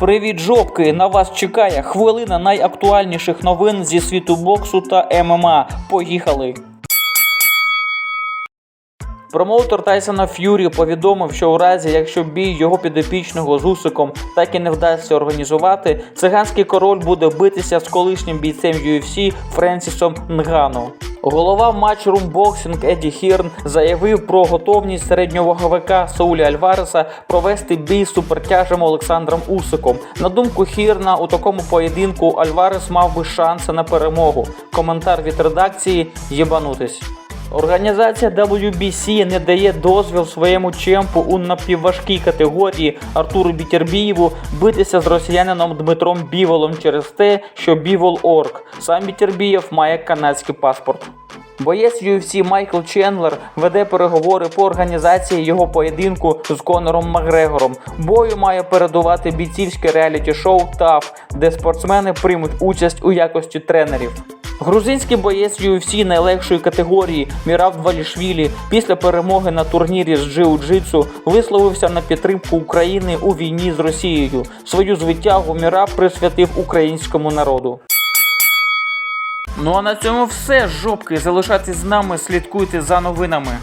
Привіт, жопки! На вас чекає хвилина найактуальніших новин зі світу боксу та ММА. Поїхали! Промоутер Тайсона Ф'юрі повідомив, що у разі, якщо бій його підопічного з Усиком так і не вдасться організувати, циганський король буде битися з колишнім бійцем UFC Френсісом Нгану. Голова матчрум боксинг Еді Хірн заявив про готовність середньоваговика Саулі Альвареса провести бій з супертяжем Олександром Усиком. На думку Хірна, у такому поєдинку Альварес мав би шанси на перемогу. Коментар від редакції єбанутись. Організація WBC не дає дозвіл своєму чемпу у напівважкій категорії Артуру Бітербієву битися з росіянином Дмитром Біволом через те, що Бівол орк. Сам Бітербієв має канадський паспорт. Боєць UFC Майкл Чендлер веде переговори по організації його поєдинку з Конором Макгрегором. Бою має передувати бійцівське реаліті-шоу TAF, де спортсмени приймуть участь у якості тренерів. Грузинський боєць UFC найлегшої категорії Мірав Двалішвілі після перемоги на турнірі з джиу-джитсу висловився на підтримку України у війні з Росією. Свою звитягу Мірав присвятив українському народу. Ну а на цьому все, жопки. Залишайтесь з нами, слідкуйте за новинами.